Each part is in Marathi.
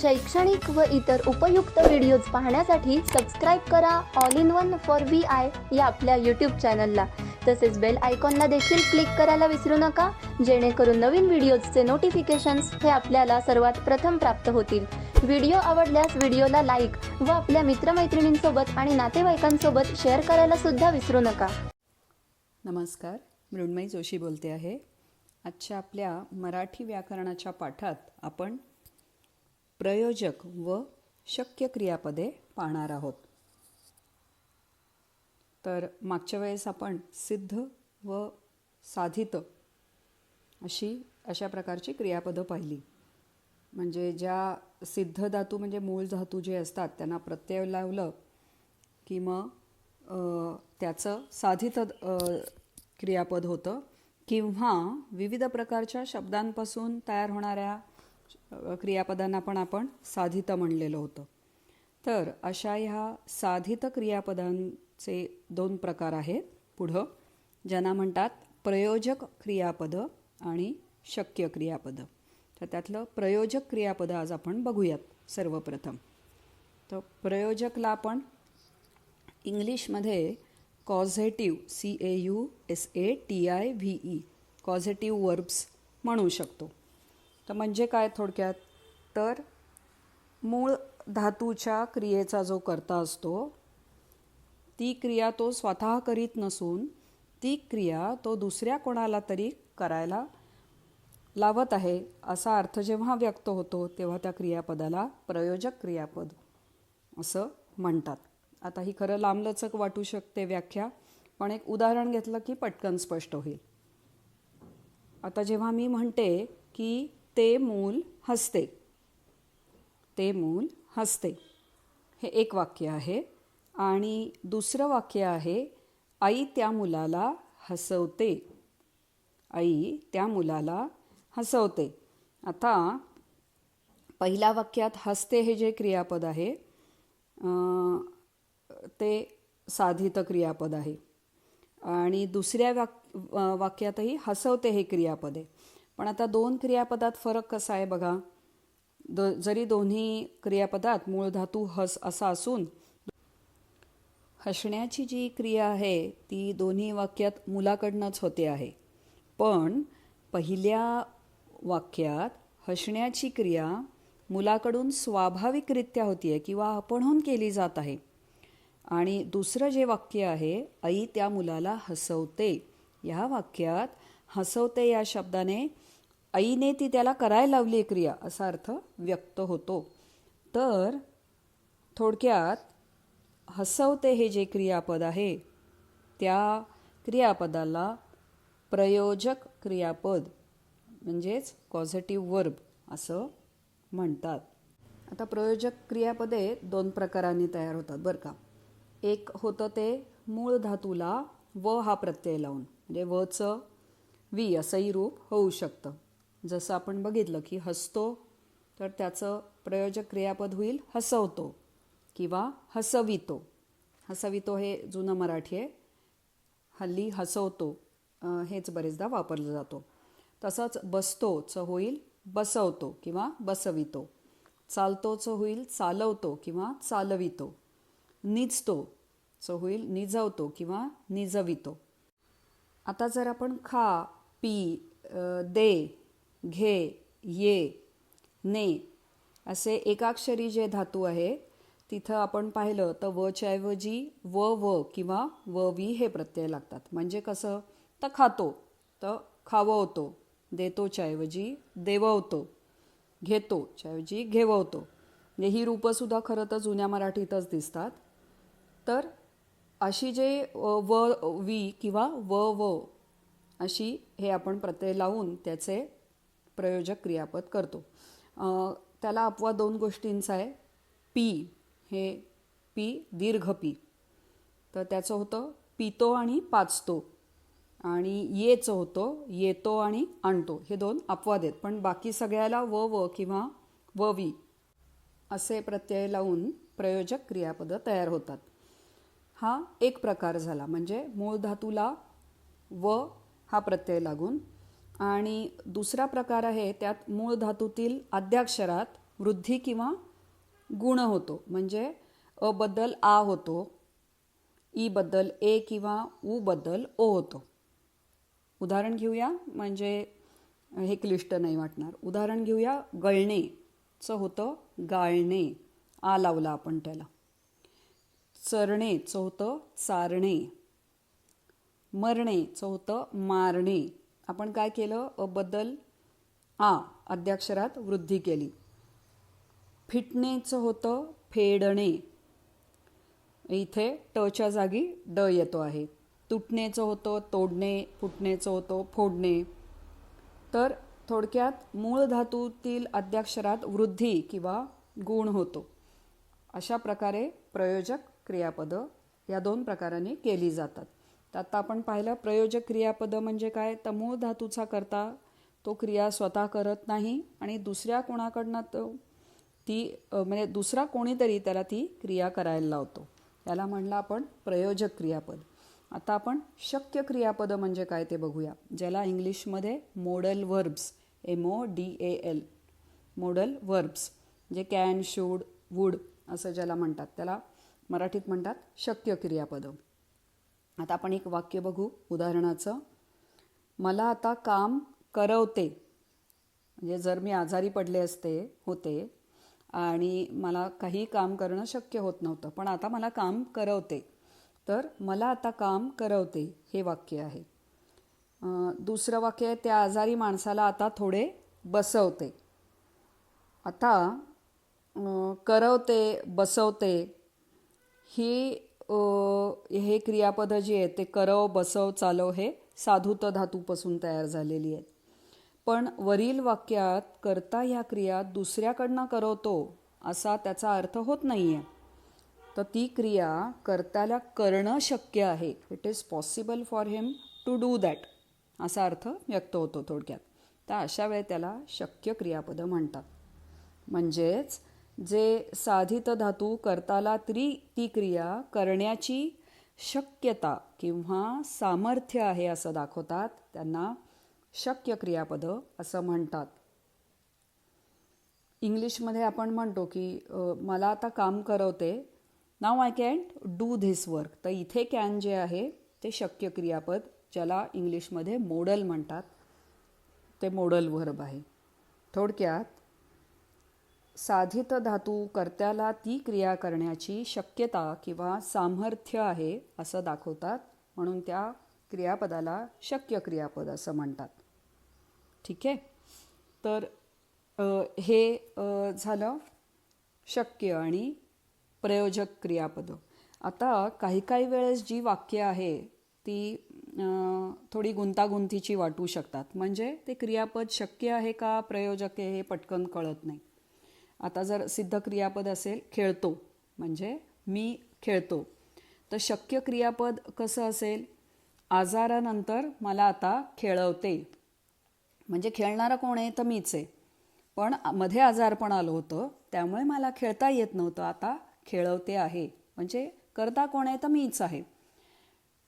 शैक्षणिक व इतर उपयुक्त व्हिडिओज पाहण्यासाठी सबस्क्राईब करा. All in one for V I या आपल्या यूट्यूब चॅनलला तसेच बेल आयकॉनला देखील क्लिक करायला विसरू नका. जेणेकरून नवीन व्हिडिओजचे नोटिफिकेशन्स हे आपल्याला सर्वात प्रथम प्राप्त होतील. व्हिडिओ आवडल्यास व्हिडिओला लाईक व आपल्या मित्रमैत्रिणींसोबत आणि नातेवाईकांसोबत शेअर करायला सुद्धा विसरू नका. नमस्कार. मृण्मयी जोशी बोलते आहे. आजच्या आपल्या मराठी व्याकरणाच्या पाठात आपण प्रयोजक व शक्य क्रियापदे पाहणार आहोत. तर मागच्या वेळेस आपण सिद्ध व साधित अशी अशा प्रकारची क्रियापदं पाहिली. म्हणजे ज्या सिद्ध धातू म्हणजे मूळ धातू जे असतात त्यांना प्रत्यय लावलं की मग त्याचं साधित क्रियापद होतं. किंवा विविध प्रकारच्या शब्दांपासून तयार होणाऱ्या क्रियापदांना पण आपण साधित म्हणलेलं होतं. तर अशा ह्या साधित क्रियापदांचे दोन प्रकार आहेत पुढं ज्यांना म्हणतात प्रयोजक क्रियापदं आणि शक्य क्रियापदं. तर त्यातलं प्रयोजक क्रियापदं आज आपण बघूयात सर्वप्रथम. तर प्रयोजकला आपण इंग्लिशमध्ये causative C A U S A T I V E causative verbs म्हणू शकतो. तर म्हणजे काय थोडक्यात? तर मूळ धातूच्या क्रियेचा जो कर्ता असतो ती क्रिया तो स्वतः करीत नसून ती क्रिया तो दुसऱ्या कोणाला तरी करायला लावत आहे असा अर्थ जेव्हा व्यक्त होतो तेव्हा त्या क्रियापदाला प्रयोजक क्रियापद असं म्हणतात. आता ही खरं लांबलचक वाटू शकते व्याख्या पण एक उदाहरण घेतलं की पटकन स्पष्ट होईल. आता जेव्हा मी म्हणते की ते मूल हसते. ते मूल हसते. हे एक वाक्य आहे. आणि दुसरं वाक्य आहे आई त्या मुलाला हसवते. आई त्या मुलाला हसवते. आता पहिल्या वाक्यात हसते हे जे क्रियापद आहे ते साधित क्रियापद आहे. आणि दुसऱ्या वाक वाक्यातही हसवते हे क्रियापद आहे. पण आता दोन क्रियापदात फरक कसा आहे बघा? द जरी दोन्ही क्रियापदात मूळ धातू हस असा असून हसण्याची जी क्रिया आहे ती दोन्ही वाक्यात मुलाकडनंच होते आहे. पण पहिल्या वाक्यात हसण्याची क्रिया मुलाकडून स्वाभाविकरित्या होती आहे किंवा आपणहून केली जात आहे. आणि दुसरं जे वाक्य आहे आई त्या मुलाला हसवते या वाक्यात हसवते या शब्दाने आईने ती त्याला करायला लावली क्रिया असा अर्थ व्यक्त होतो. तर थोडक्यात हसवते हे जे क्रियापद आहे त्या क्रियापदाला प्रयोजक क्रियापद म्हणजेच पॉझिटिव्ह वर्ब असं म्हणतात. आता प्रयोजक क्रियापदे दोन प्रकारांनी तयार होतात बरं का. एक होतं ते मूळ धातूला व हा प्रत्यय लावून म्हणजे वचं वी असंही रूप होऊ शकतं. जसं आपण बघितलं की हसतो तर त्याचं प्रयोजक क्रियापद होईल हसवतो किंवा हसवितो. हसवितो हे जुनं मराठी आहे. हल्ली हसवतो हेच बरेचदा वापरलं जातो. तसंच बसतोचं होईल बसवतो किंवा बसवितो. चालतोचं होईल चालवतो किंवा चालवितो. निजतो चं होईल निजवतो किंवा निजवितो. आता जर आपण खा पी दे घे ये ने असे एकाक्षरी जे धातू आहे तिथं आपण पाहिलं तर वच्याऐवजी व व किंवा व वी हे प्रत्यय लागतात. म्हणजे कसं? तर खातो तर खाववतो देतोच्याऐवजी देववतो घेतो ऐवजी घेववतो. म्हणजे ही रूपंसुद्धा खरं तर जुन्या मराठीतच दिसतात. तर अशी जे व वी किंवा व व अशी हे आपण प्रत्यय लावून त्याचे प्रयोजक क्रियापद करतो. त्याला अपवाद दोन गोष्टींचा आहे. पी हे पी दीर्घ पी तर त्याचं होतं पितो आणि पाचतो. आणि येचं होतं येतो आणि आणतो. हे दोन अपवाद आहेत. पण बाकी सगळ्याला व व किंवा व वी असे प्रत्यय लावून प्रयोजक क्रियापदं तयार होतात. हा एक प्रकार झाला. म्हणजे मूळ धातूला व हा प्रत्यय लागून आणि दुसरा प्रकार आहे त्यात मूळ धातूतील आद्याक्षरात वृद्धी किंवा गुण होतो. म्हणजे अ बद्दल आ होतो ई बद्दल ए किंवा उ बद्दल ओ होतो. उदाहरण घेऊया म्हणजे हे क्लिष्ट नाही वाटणार. उदाहरण घेऊया गळणेचं होतं गाळणे. आ लावला आपण त्याला. चरणे होतं चारणे. मरणे होतं मारणे. आपण काय केलं? अ बद्दल आ अद्याक्षरात वृद्धी केली. फिटणेचं होतं फेडणे. इथे टच्या जागी ड येतो आहे. तुटणेचं होतं तोडणे फुटणेचं होतं फोडणे. तर थोडक्यात मूळ धातूतील अद्याक्षरात वृद्धी किंवा गुण होतो. अशा प्रकारे प्रयोजक क्रियापदं या दोन प्रकाराने केली जातात. तर आता आपण पाहिलं प्रयोजक क्रियापदं म्हणजे काय? तर मूळ धातूचा करता तो क्रिया स्वतः करत नाही आणि दुसऱ्या कोणाकडनं तो ती म्हणजे दुसरा कोणीतरी त्याला ती क्रिया करायला लावतो. याला म्हणलं आपण प्रयोजक क्रियापद. आता आपण शक्य क्रियापदं म्हणजे काय ते बघूया. ज्याला इंग्लिशमध्ये modal verbs M O D A L modal verbs जे कॅन शूड वूड असं ज्याला म्हणतात. त्याला मराठीत म्हणतात शक्य क्रियापदं. आता आपण एक वाक्य बघू उदाहरणाचं. मला आता काम करवते. म्हणजे जर मी आजारी पडले असते होते आणि मला काही काम करणं शक्य होत नव्हतं पण आता मला काम करवते. तर मला आता काम करवते हे वाक्य आहे. दुसरं वाक्य आहे त्या आजारी माणसाला आता थोडे बसवते. आता करवते बसवते ही हे क्रियापदं जी आहेत ते करव बसव चालव हे साधुत धातूपासून तयार झालेली आहेत. पण वरील वाक्यात करता ह्या क्रिया दुसऱ्याकडनं करवतो असा त्याचा अर्थ होत नाही आहे तर ती क्रिया कर्त्याला करणं शक्य आहे. It is possible for him to do that असा अर्थ व्यक्त होतो थोडक्यात. तर अशा वेळी त्याला शक्य क्रियापदं म्हणतात. म्हणजेच जे साधित धातू करताला तरी ती क्रिया करण्याची शक्यता किंवा सामर्थ्य आहे असं दाखवतात. त्यांना शक्य क्रियापदं असं म्हणतात. इंग्लिशमध्ये आपण म्हणतो की मला आता काम करवते. नाव I can do this work तर इथे कॅन जे आहे ते शक्य क्रियापद ज्याला इंग्लिशमध्ये मोडल म्हणतात ते मोडल वर्ब आहे. थोडक्यात साधित धातू कर्त्याला ती क्रिया करण्याची शक्यता किंवा सामर्थ्य आहे असं दाखवतात म्हणून त्या क्रियापदाला शक्य क्रियापद असं म्हणतात. ठीक आहे? तर हे झालं शक्य आणि प्रयोजक क्रियापद. आता काही काही वेळेस जी वाक्य आहे ती थोडी गुंतागुंतीची वाटू शकतात. म्हणजे ते क्रियापद शक्य आहे का प्रयोजक आहे हे पटकन कळत नाही. आता जर सिद्ध क्रियापद असेल खेळतो. म्हणजे मी खेळतो. तर शक्य क्रियापद कसं असेल? आजारानंतर मला आता खेळवते. म्हणजे खेळणारा कोण आहे? तर मीच आहे. पण मध्ये आजारपण आलं होतं. त्यामुळे मला खेळता येत नव्हतं. आता खेळवते आहे. म्हणजे करता कोण आहे? तर मीच आहे.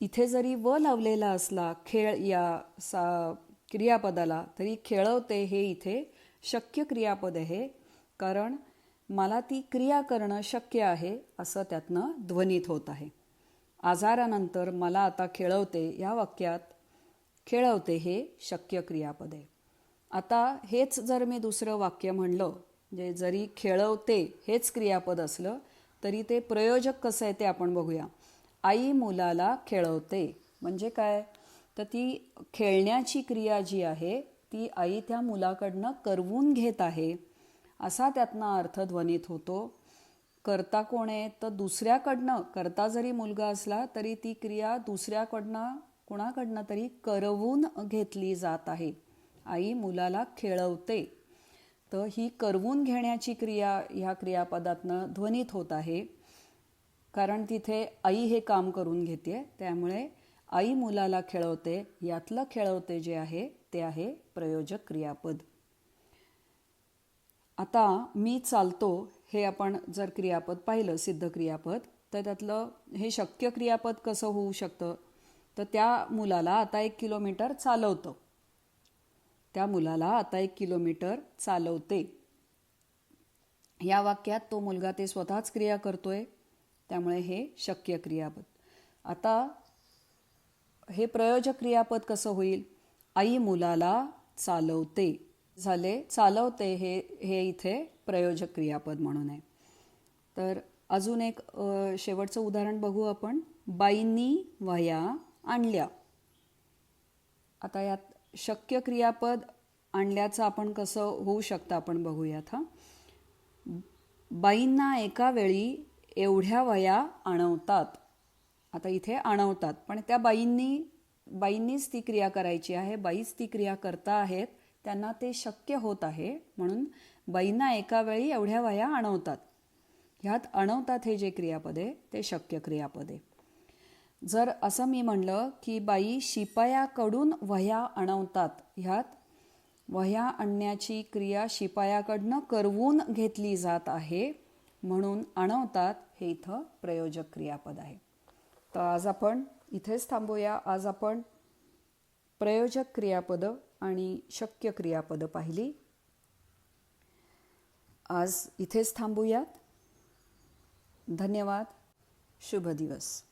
इथे जरी व लावलेला असला खेळ या सा क्रियापदाला तरी खेळवते हे इथे शक्य क्रियापद आहे. कारण मला ती क्रिया करणं शक्य आहे असं त्यातनं ध्वनित होत आहे. आजारानंतर मला आता खेळवते या वाक्यात खेळवते हे शक्य क्रियापद. आहे आता हेच जर मी दुसरं वाक्य म्हणलं म्हणजे जरी खेळवते हेच क्रियापद असलं तरी ते प्रयोजक कसं आहे ते आपण बघूया. आई मुलाला खेळवते. म्हणजे काय? तर ती खेळण्याची क्रिया जी आहे ती आई त्या मुलाकडनं करवून घेत आहे. असा त्यातनं अर्थ ध्वनित होतो. करता कोण? आहे तर दुसऱ्याकडनं करता जरी मुलगा असला तरी ती क्रिया दुसऱ्याकडनं कुणाकडनं तरी करवून घेतली जात आहे. आई मुलाला खेळवते. तर ही करवून घेण्याची क्रिया ह्या क्रियापदातनं ध्वनित होत आहे. कारण तिथे आई हे काम करून घेते. त्यामुळे आई मुलाला खेळवते. यातलं खेळवते जे आहे ते आहे प्रयोजक क्रियापद. आता मी चालतो हे आपण जर क्रियापद पाहिलं सिद्ध क्रियापद तर त्यातलं हे शक्य क्रियापद कसं होऊ शकतं? तर त्या मुलाला आता एक किलोमीटर चालवतं. त्या मुलाला आता एक किलोमीटर चालवते. या वाक्यात तो मुलगा ते स्वतःच क्रिया करतोय त्यामुळे हे शक्य क्रियापद. आता हे प्रयोजक क्रियापद कसं होईल? आई मुलाला चालवते. झाले. चालवते हे हे इथे प्रयोजक क्रियापद म्हणून आहे. तर अजून एक शेवटचं उदाहरण बघू आपण. बाईंनी वह्या आणल्या. आता यात शक्य क्रियापद आणल्याचं आपण कसं होऊ शकतं आपण बघूयात हा. बाईंना एका वेळी एवढ्या वया आणवतात. आता इथे आणवतात. पण त्या बाईंनी बाईंनीच ती क्रिया करायची आहे. बाईच ती क्रिया करता आहेत. त्यांना ते शक्य होत आहे म्हणून बाईंना एका वेळी एवढ्या वया आणवतात. ह्यात आणवतात हे जे क्रियापदे ते शक्य क्रियापदे. जर असं मी म्हणलं की बाई शिपायाकडून वह्या आणवतात ह्यात वह्या आणण्याची क्रिया शिपायाकडनं करवून घेतली जात आहे म्हणून आणवतात हे इथं प्रयोजक क्रियापद आहे. तर आज आपण इथेच थांबूया. आज आपण प्रयोजक क्रियापदं आणि शक्य क्रियापदं पाहिली. आज इथेच थांबूयात. धन्यवाद. शुभ दिवस.